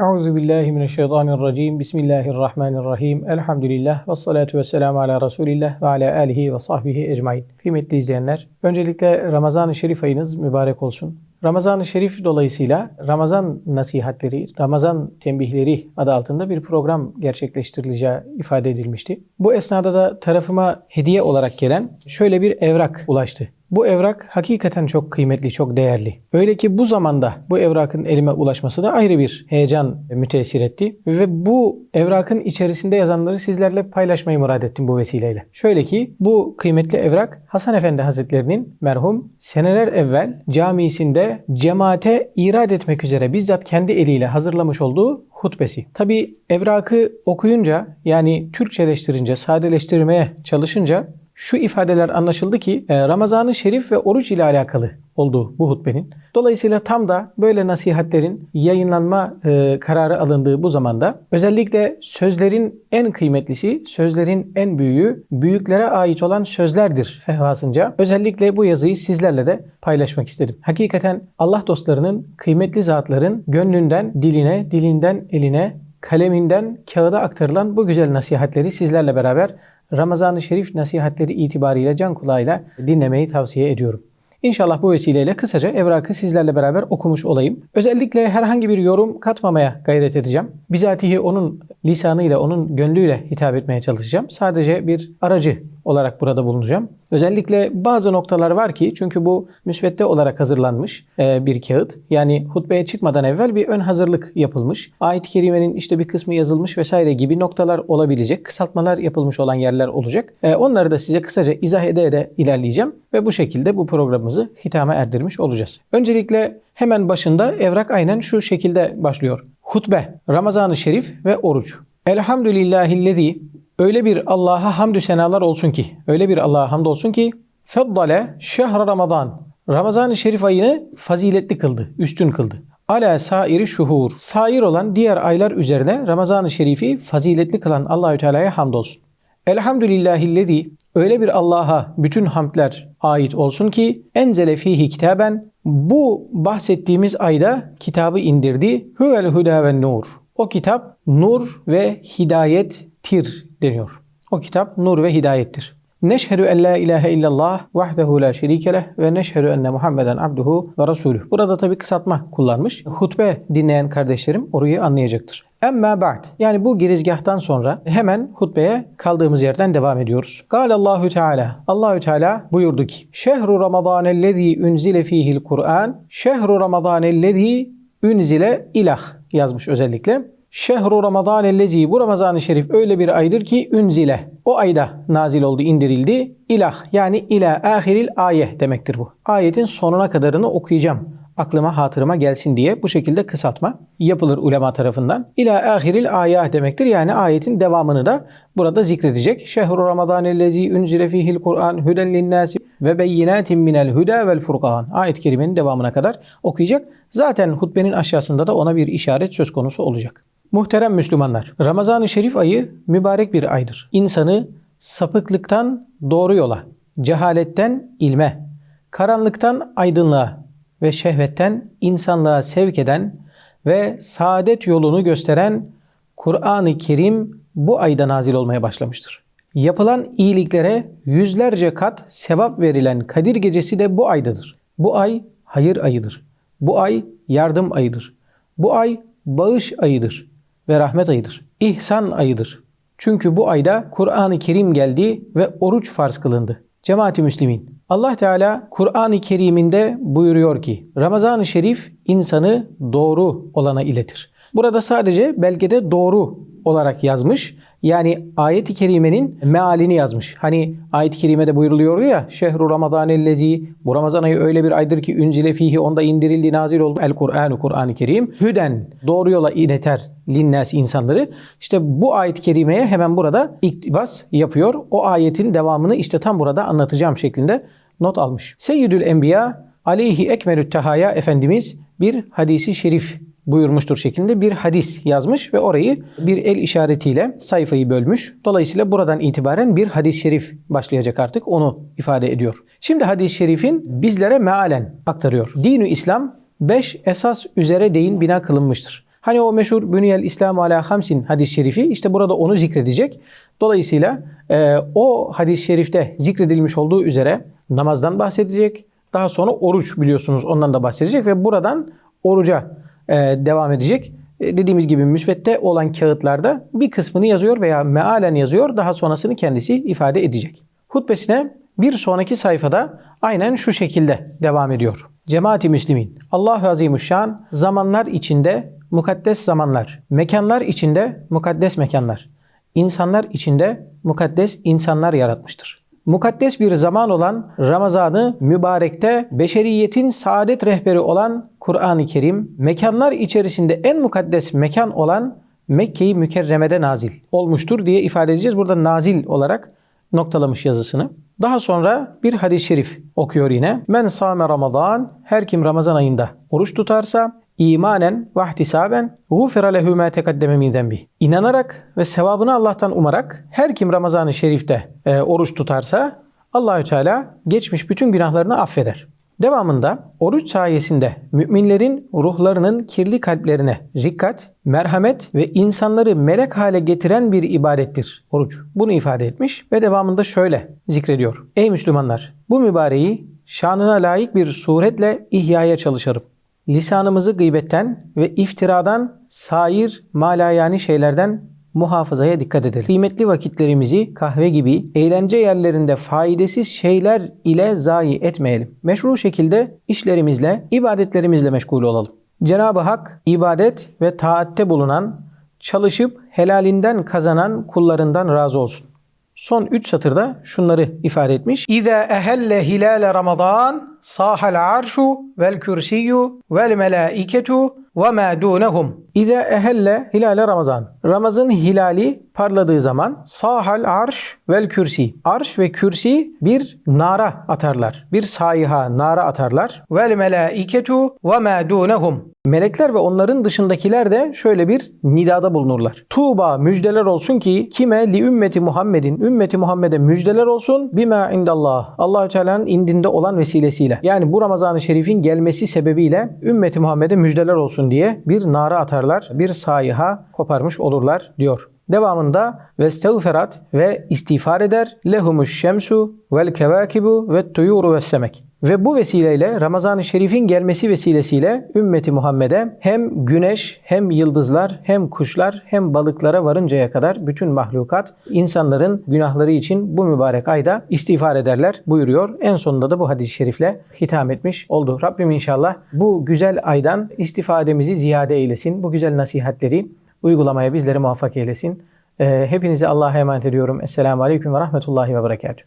Euzu billahi mineşşeytanirracim. Bismillahirrahmanirrahim. Elhamdülillah ve salatu ve selamu ala Resulillah ve ala alihi ve sahbihi ecmain. Kıymetli izleyenler, öncelikle Ramazan-ı Şerif ayınız mübarek olsun. Ramazan-ı Şerif dolayısıyla Ramazan nasihatleri, Ramazan tembihleri adı altında bir program gerçekleştirileceği ifade edilmişti. Bu esnada da tarafıma hediye olarak gelen şöyle bir evrak ulaştı. Bu evrak hakikaten çok kıymetli, çok değerli. Öyle ki bu zamanda bu evrakın elime ulaşması da ayrı bir heyecan müteessir etti. Ve bu evrakın içerisinde yazanları sizlerle paylaşmayı murad ettim bu vesileyle. Şöyle ki bu kıymetli evrak Hasan Efendi Hazretlerinin merhum seneler evvel camisinde cemaate irad etmek üzere bizzat kendi eliyle hazırlamış olduğu hutbesi. Tabi evrakı okuyunca yani Türkçeleştirince, sadeleştirmeye çalışınca şu ifadeler anlaşıldı ki e, Ramazan-ı Şerif ve oruç ile alakalı olduğu bu hutbenin. Dolayısıyla tam da böyle nasihatlerin yayınlanma e, kararı alındığı bu zamanda özellikle sözlerin en kıymetlisi, sözlerin en büyüğü büyüklere ait olan sözlerdir fehvasınca. Özellikle bu yazıyı sizlerle de paylaşmak istedim. Hakikaten Allah dostlarının, kıymetli zatların gönlünden diline, dilinden eline, kaleminden kağıda aktarılan bu güzel nasihatleri sizlerle beraber Ramazan-ı Şerif nasihatleri itibariyle can kulağıyla dinlemeyi tavsiye ediyorum. İnşallah bu vesileyle kısaca evrakı sizlerle beraber okumuş olayım. Özellikle herhangi bir yorum katmamaya gayret edeceğim. Bizatihi onun lisanıyla, onun gönlüyle hitap etmeye çalışacağım. Sadece bir aracı olarak burada bulunacağım. Özellikle bazı noktalar var ki çünkü bu müsvedde olarak hazırlanmış e, bir kağıt. Yani hutbeye çıkmadan evvel bir ön hazırlık yapılmış. Ayet-i kerimenin işte bir kısmı yazılmış vesaire gibi noktalar olabilecek. Kısaltmalar yapılmış olan yerler olacak. E, onları da size kısaca izah ede ede ilerleyeceğim ve bu şekilde bu programımızı hitama erdirmiş olacağız. Öncelikle hemen başında evrak aynen şu şekilde başlıyor. Hutbe, Ramazan-ı Şerif ve oruç. Elhamdülillahillezî Öyle bir Allah'a hamdü senalar olsun ki, öyle bir Allah'a hamd olsun ki feddale şehre Ramazan. Ramazan-ı Şerif ayını faziletli kıldı, üstün kıldı. Ala sairi şuhur. Sair olan diğer aylar üzerine Ramazan-ı Şerif'i faziletli kılan Allahü Teala'ya hamdolsun. Elhamdülillahillezî öyle bir Allah'a bütün hamdler ait olsun ki enzele fihi kitaben bu bahsettiğimiz ayda kitabı indirdi. Huvel huda ve nur. O kitap nur ve hidayettir deniyor. O kitap nur ve hidayettir. Neşhedü en la ilahe illallah vahdehu la şerike leh ve neşhedü enne Muhammeden abduhu ve rasuluh. Burada tabi kısaltma kullanmış. Hutbe dinleyen kardeşlerim orayı anlayacaktır. Emma ba'd. Yani bu girizgahtan sonra hemen hutbeye kaldığımız yerden devam ediyoruz. Kâle Allahü Teala. Allahü Teala buyurdu ki: Şehru Ramazanellezî unzile fîhil Kur'an. Şehru Ramazanellezî unzile ilah yazmış özellikle. Şehru Ramazan ellezi bu Ramazan-ı Şerif öyle bir aydır ki ünzile. O ayda nazil oldu, indirildi. İlah yani ila ahiril ayeh demektir bu. Ayetin sonuna kadarını okuyacağım. Aklıma hatırıma gelsin diye bu şekilde kısaltma yapılır ulema tarafından. İla ahiril ayah demektir. Yani ayetin devamını da burada zikredecek. Şehru Ramazan ellezi unzile fihil Kur'an huden linnâsi ve beyinatin minel huda vel furqan. Ayet-i kerimenin devamına kadar okuyacak. Zaten hutbenin aşağısında da ona bir işaret söz konusu olacak. Muhterem Müslümanlar, Ramazan-ı Şerif ayı mübarek bir aydır. İnsanı sapıklıktan doğru yola, cehaletten ilme, karanlıktan aydınlığa ve şehvetten insanlığa sevk eden ve saadet yolunu gösteren Kur'an-ı Kerim bu ayda nazil olmaya başlamıştır. Yapılan iyiliklere yüzlerce kat sevap verilen Kadir Gecesi de bu aydadır. Bu ay hayır ayıdır. Bu ay yardım ayıdır. Bu ay bağış ayıdır ve rahmet ayıdır. İhsan ayıdır. Çünkü bu ayda Kur'an-ı Kerim geldi ve oruç farz kılındı. Cemaati Müslimin. Allah Teala Kur'an-ı Kerim'inde buyuruyor ki Ramazan-ı Şerif insanı doğru olana iletir. Burada sadece belgede doğru olarak yazmış yani ayet-i kerimenin mealini yazmış. Hani ayet-i kerimede buyuruluyor ya şehru ramadanellezi bu Ramazan ayı öyle bir aydır ki ünzile fihi onda indirildi nazil oldu el Kur'anu Kur'an-ı Kerim hüden doğru yola ileter linnas insanları. İşte bu ayet-i kerimeye hemen burada iktibas yapıyor. O ayetin devamını işte tam burada anlatacağım şeklinde not almış. Seyyidül Enbiya aleyhi ekmelü tehaya Efendimiz bir hadisi şerif buyurmuştur şeklinde bir hadis yazmış ve orayı bir el işaretiyle sayfayı bölmüş. Dolayısıyla buradan itibaren bir hadis-i şerif başlayacak artık onu ifade ediyor. Şimdi hadis-i şerifin bizlere mealen aktarıyor. Dinü İslam beş esas üzere değin bina kılınmıştır. Hani o meşhur Büniyel İslamu ala Hamsin hadis-i şerifi işte burada onu zikredecek. Dolayısıyla e, o hadis-i şerifte zikredilmiş olduğu üzere namazdan bahsedecek. Daha sonra oruç biliyorsunuz ondan da bahsedecek ve buradan oruca e, devam edecek. E, dediğimiz gibi müsvedde olan kağıtlarda bir kısmını yazıyor veya mealen yazıyor. Daha sonrasını kendisi ifade edecek. Hutbesine bir sonraki sayfada aynen şu şekilde devam ediyor. Cemaati Müslümin, Allah-u Azimuşşan zamanlar içinde mukaddes zamanlar, mekanlar içinde mukaddes mekanlar, insanlar içinde mukaddes insanlar yaratmıştır. Mukaddes bir zaman olan Ramazan'ı mübarekte beşeriyetin saadet rehberi olan Kur'an-ı Kerim, mekanlar içerisinde en mukaddes mekan olan Mekke-i Mükerreme'de nazil olmuştur diye ifade edeceğiz. Burada nazil olarak noktalamış yazısını. Daha sonra bir hadis-i şerif okuyor yine. Men sâme Ramazan, her kim Ramazan ayında oruç tutarsa imanen ve ihtisaben gufira lehu ma tekaddeme min zenbi. İnanarak ve sevabını Allah'tan umarak her kim Ramazan-ı Şerif'te e, oruç tutarsa Allahü Teala geçmiş bütün günahlarını affeder. Devamında oruç sayesinde müminlerin ruhlarının kirli kalplerine rikkat, merhamet ve insanları melek hale getiren bir ibadettir oruç. Bunu ifade etmiş ve devamında şöyle zikrediyor. Ey Müslümanlar! Bu mübareği şanına layık bir suretle ihyaya çalışırım lisanımızı gıybetten ve iftiradan, sair malayani şeylerden muhafazaya dikkat edelim. Kıymetli vakitlerimizi kahve gibi eğlence yerlerinde faydasız şeyler ile zayi etmeyelim. Meşru şekilde işlerimizle, ibadetlerimizle meşgul olalım. Cenab-ı Hak ibadet ve taatte bulunan, çalışıp helalinden kazanan kullarından razı olsun. Son 3 satırda şunları ifade etmiş. İza ehelle hilale Ramazan sahal arşu vel kürsiyyu vel melaiketu ve ma dunhum. İza ehelle hilale Ramazan. Ramazan hilali parladığı zaman sahal arş vel kürsi. Arş ve kürsi bir nara atarlar. Bir sayiha nara atarlar. Vel melaiketu ve ma dunhum. Melekler ve onların dışındakiler de şöyle bir nidada bulunurlar. Tuğba müjdeler olsun ki kime li ümmeti Muhammedin ümmeti Muhammed'e müjdeler olsun bima indallah. Allahü Teala'nın indinde olan vesilesiyle. Yani bu Ramazan-ı Şerif'in gelmesi sebebiyle ümmeti Muhammed'e müjdeler olsun diye bir nara atarlar. Bir sayiha koparmış olurlar diyor. Devamında ve stevferat ve istiğfar eder. Lehumuş şemsu vel kevakibu ve tuyuru ve semek. Ve bu vesileyle Ramazan-ı Şerif'in gelmesi vesilesiyle ümmeti Muhammed'e hem güneş hem yıldızlar hem kuşlar hem balıklara varıncaya kadar bütün mahlukat insanların günahları için bu mübarek ayda istiğfar ederler buyuruyor. En sonunda da bu hadis-i şerifle hitam etmiş oldu. Rabbim inşallah bu güzel aydan istifademizi ziyade eylesin. Bu güzel nasihatleri uygulamaya bizleri muvaffak eylesin. Ee, hepinizi Allah'a emanet ediyorum. Esselamu Aleyküm ve Rahmetullahi ve Berekatuhu.